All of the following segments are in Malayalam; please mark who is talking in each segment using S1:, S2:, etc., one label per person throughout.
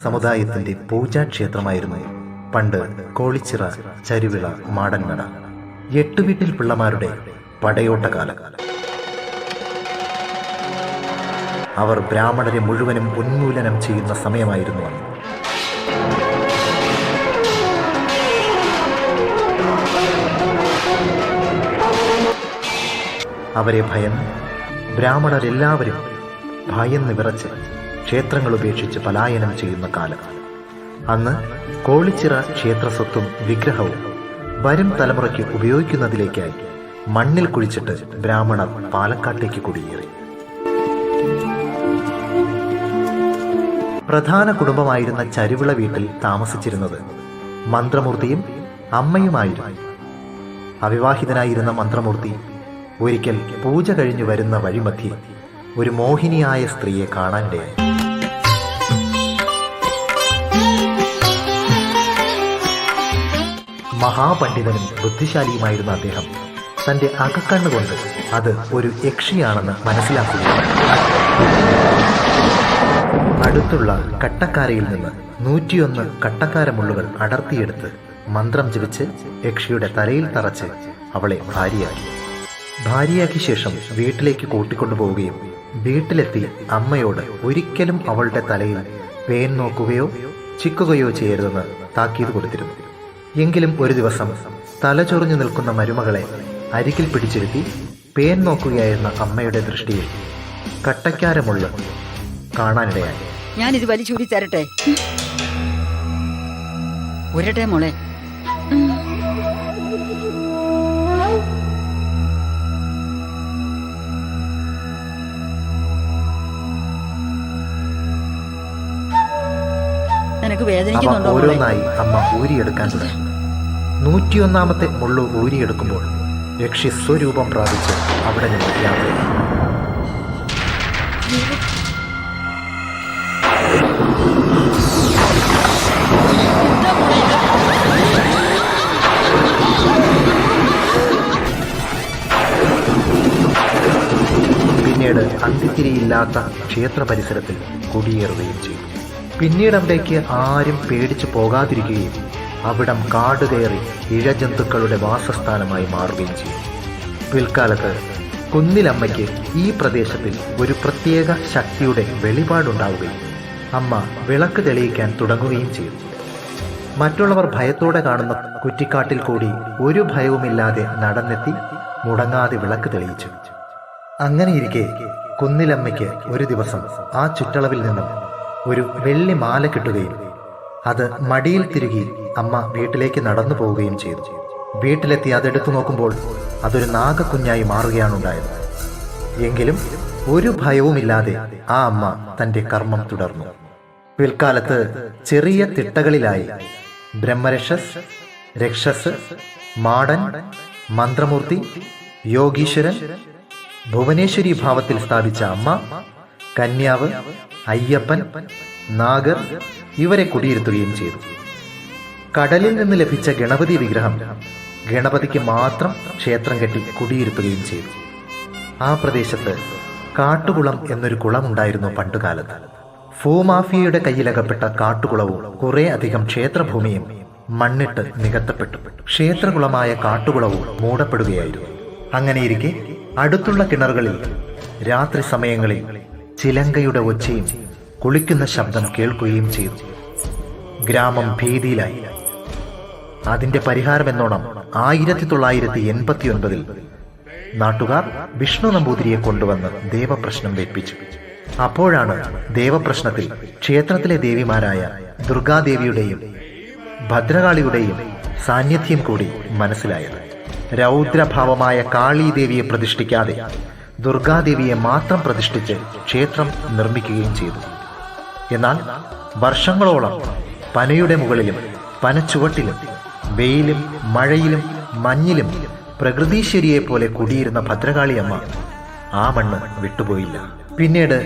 S1: സമുദായത്തിന്റെ പൂജാക്ഷേത്രമായിരുന്നു പണ്ട് കോളിച്ചിറ ചരുവിള മാടൻകട. എട്ടുവീട്ടിൽ പിള്ളമാരുടെ പടയോട്ട കാലം അവർ ബ്രാഹ്മണരെ മുഴുവനും ഉന്മൂലനം ചെയ്യുന്ന സമയമായിരുന്നു അന്ന് അവരെ ഭയന്ന് ബ്രാഹ്മണരെല്ലാവരും ഭയന്ന് വിറച്ച് ക്ഷേത്രങ്ങൾ ഉപേക്ഷിച്ച് പലായനം ചെയ്യുന്ന കാലം അന്ന് കോളിച്ചിറ ക്ഷേത്രസ്വത്തും വിഗ്രഹവും വരും തലമുറയ്ക്ക് ഉപയോഗിക്കുന്നതിലേക്കായി മണ്ണിൽ കുഴിച്ചിട്ട് ബ്രാഹ്മണർ പാലക്കാട്ടേക്ക് കുടിയേറി. പ്രധാന കുടുംബമായിരുന്ന ചരുവിള വീട്ടിൽ താമസിച്ചിരുന്നത് മന്ത്രമൂർത്തിയും അമ്മയുമായിരുന്നു. അവിവാഹിതനായിരുന്ന മന്ത്രമൂർത്തി ഒരിക്കൽ പൂജ കഴിഞ്ഞു വരുന്ന വഴിമധ്യേ ഒരു മോഹിനിയായ സ്ത്രീയെ കാണാനിടയായി മഹാപണ്ഡിതനും ബുദ്ധിശാലിയുമായിരുന്ന അദ്ദേഹം തന്റെ അകക്കണ്ണുകൊണ്ട് അത് ഒരു യക്ഷിയാണെന്ന് മനസ്സിലാക്കുകയാണ് അടുത്തുള്ള കട്ടക്കാരയിൽ നിന്ന് നൂറ്റിയൊന്ന് കട്ടക്കാരമുള്ളുകൾ അടർത്തിയെടുത്ത് മന്ത്രം ജപിച്ച് യക്ഷിയുടെ തലയിൽ തറച്ച് അവളെ ഭാര്യയാക്കി. ഭാര്യയാക്കിയ ശേഷം വീട്ടിലേക്ക് കൂട്ടിക്കൊണ്ടുപോവുകയും വീട്ടിലെത്തി അമ്മയോട് ഒരിക്കലും അവളുടെ തലയിൽ പേൻ നോക്കുകയോ ചിക്കുകയോ ചെയ്യരുതെന്ന് താക്കീത് കൊടുത്തിരുന്നു. എങ്കിലും ഒരു ദിവസം തലചൊറിഞ്ഞു നിൽക്കുന്ന മരുമകളെ അരികിൽ പിടിച്ചിരുത്തി പേൻ നോക്കുകയായിരുന്ന അമ്മയുടെ ദൃഷ്ടിയിൽ കട്ടക്കാരമുള്ള കാണാനിടയായി.
S2: ഞാനിത് വലിച്ചൂരി തരട്ടെ? ഉരട്ടെ മോളെ. നിനക്ക് വേദനിക്കുന്നുണ്ടോ
S1: ഓരോന്നായി അമ്മ ഊരിയെടുക്കാൻ തുടങ്ങി. നൂറ്റിയൊന്നാമത്തെ മുള്ളു ഊരിയെടുക്കുമ്പോൾ യക്ഷി സ്വരൂപം പ്രാപിച്ച് അവിടെ നിന്ന് യാത്രയായി പിന്നീട് അന്ത്യത്തിരിയില്ലാത്ത ക്ഷേത്ര പരിസരത്തിൽ കുടിയേറുകയും ചെയ്തു. പിന്നീട് അവിടേക്ക് ആരും പേടിച്ചു പോകാതിരിക്കുകയും അവിടം കാട് കയറി ഇഴജന്തുക്കളുടെ വാസസ്ഥാനമായി മാറുകയും ചെയ്യും പിൽക്കാലത്ത് കുന്നിലമ്മയ്ക്ക് ഈ പ്രദേശത്തിൽ ഒരു പ്രത്യേക ശക്തിയുടെ വെളിപാടുണ്ടാവുകയും അമ്മ വിളക്ക് തെളിയിക്കാൻ തുടങ്ങുകയും ചെയ്തു. മറ്റുള്ളവർ ഭയത്തോടെ കാണുന്ന കുറ്റിക്കാട്ടിൽ കൂടി ഒരു ഭയവുമില്ലാതെ നടന്നെത്തി മുടങ്ങാതെ വിളക്ക് തെളിയിച്ചു. അങ്ങനെയിരിക്കെ കുന്നിലമ്മയ്ക്ക് ഒരു ദിവസം ആ ചുറ്റളവിൽ നിന്നും ഒരു വെള്ളി മാല കിട്ടുകയും അത് മടിയിൽ തിരുകി അമ്മ വീട്ടിലേക്ക് നടന്നു പോവുകയും ചെയ്തു. വീട്ടിലെത്തി അതെടുത്തു നോക്കുമ്പോൾ അതൊരു നാഗക്കുഞ്ഞായി മാറുകയാണുണ്ടായത്. എങ്കിലും ഒരു ഭയവുമില്ലാതെ ആ അമ്മ തന്റെ കർമ്മം തുടർന്നു. പിൽക്കാലത്ത് ചെറിയ തിട്ടകളിലായി ബ്രഹ്മരക്ഷസ് രക്ഷസ് മാടൻ മന്ത്രമൂർത്തി യോഗീശ്വരൻ ഭുവനേശ്വരി ഭാവത്തിൽ സ്ഥാപിച്ച അമ്മ കന്യാവ് അയ്യപ്പൻ നാഗർ ഇവരെ കുടിയിരുത്തുകയും ചെയ്തു. കടലിൽ നിന്ന് ലഭിച്ച ഗണപതി വിഗ്രഹം ഗണപതിക്ക് മാത്രം ക്ഷേത്രം കെട്ടി കുടിയിരുത്തുകയും ചെയ്തു. ആ പ്രദേശത്ത് കാട്ടുകുളം എന്നൊരു കുളമുണ്ടായിരുന്നു പണ്ടുകാലത്ത്. ഭൂമാഫിയയുടെ കയ്യിലകപ്പെട്ട കാട്ടുകുളവും കുറെ അധികം ക്ഷേത്രഭൂമിയും മണ്ണിട്ട് നികത്തപ്പെട്ടു. ക്ഷേത്രകുളമായ കാട്ടുകുളവും മൂടപ്പെടുകയായിരുന്നു. അങ്ങനെയിരിക്കെ അടുത്തുള്ള കിണറുകളിൽ രാത്രി സമയങ്ങളിൽ ചിലങ്കയുടെ ഒച്ചയും കുളിക്കുന്ന ശബ്ദം കേൾക്കുകയും ചെയ്തു. ഗ്രാമം ഭീതിയിലായി. അതിന്റെ പരിഹാരമെന്നോണം ആയിരത്തി തൊള്ളായിരത്തി എൺപത്തി ഒൻപതിൽ നാട്ടുകാർ വിഷ്ണു നമ്പൂതിരിയെ കൊണ്ടുവന്ന് ദേവപ്രശ്നം വെപ്പിച്ചു. അപ്പോഴാണ് ദേവപ്രശ്നത്തിൽ ക്ഷേത്രത്തിലെ ദേവിമാരായ ദുർഗാദേവിയുടെയും ഭദ്രകാളിയുടെയും സാന്നിധ്യം കൂടി മനസ്സിലായത്. രൗദ്രഭാവമായ കാളീദേവിയെ പ്രതിഷ്ഠിക്കാതെ ദുർഗാദേവിയെ മാത്രം പ്രതിഷ്ഠിച്ച് ക്ഷേത്രം നിർമ്മിക്കുകയും ചെയ്തു. എന്നാൽ വർഷങ്ങളോളം പനയുടെ മുകളിലും പനച്ചുവട്ടിലും വെയിലും മഴയിലും മഞ്ഞിലും പ്രകൃതീശ്വരിയെ പോലെ കുടിയിരുന്ന ഭദ്രകാളിയമ്മ ആ മണ്ണ് വിട്ടുപോയില്ല. പിന്നീട്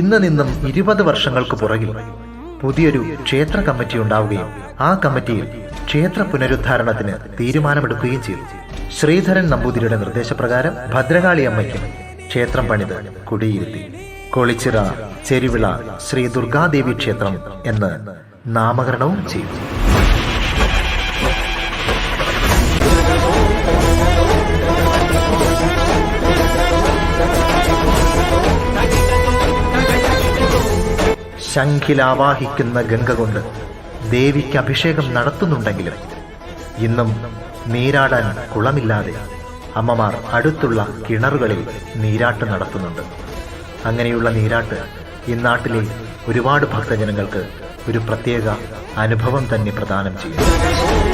S1: ഇന്ന് നിന്നും ഇരുപത് വർഷങ്ങൾക്ക് പുറകിൽ പുതിയൊരു ക്ഷേത്ര കമ്മിറ്റി ഉണ്ടാവുകയും ആ കമ്മിറ്റിയിൽ ക്ഷേത്ര പുനരുദ്ധാരണത്തിന് തീരുമാനമെടുക്കുകയും ചെയ്തു. ശ്രീധരൻ നമ്പൂതിരിയുടെ നിർദ്ദേശപ്രകാരം ഭദ്രകാളി അമ്മയ്ക്കും ക്ഷേത്രം പണിത് കുടിയിരുത്തി. കൊളിച്ചിറ ചെരുവിള ശ്രീ ദുർഗാദേവി ക്ഷേത്രം എന്ന് നാമകരണവും ചെയ്തു. ശംഖിലാവാഹിക്കുന്ന ഗംഗ കൊണ്ട് ദേവിക്ക് അഭിഷേകം നടത്തുന്നുണ്ടെങ്കിലും ഇന്നും നീരാടാൻ കുളമില്ലാതെ അമ്മമാർ അടുത്തുള്ള കിണറുകളിൽ നീരാട്ട് നടത്തുന്നുണ്ട്. അങ്ങനെയുള്ള നീരാട്ട് ഈ നാട്ടിലെ ഒരുപാട് ഭക്തജനങ്ങൾക്ക് ഒരു പ്രത്യേക അനുഭവം തന്നെ പ്രദാനം ചെയ്യും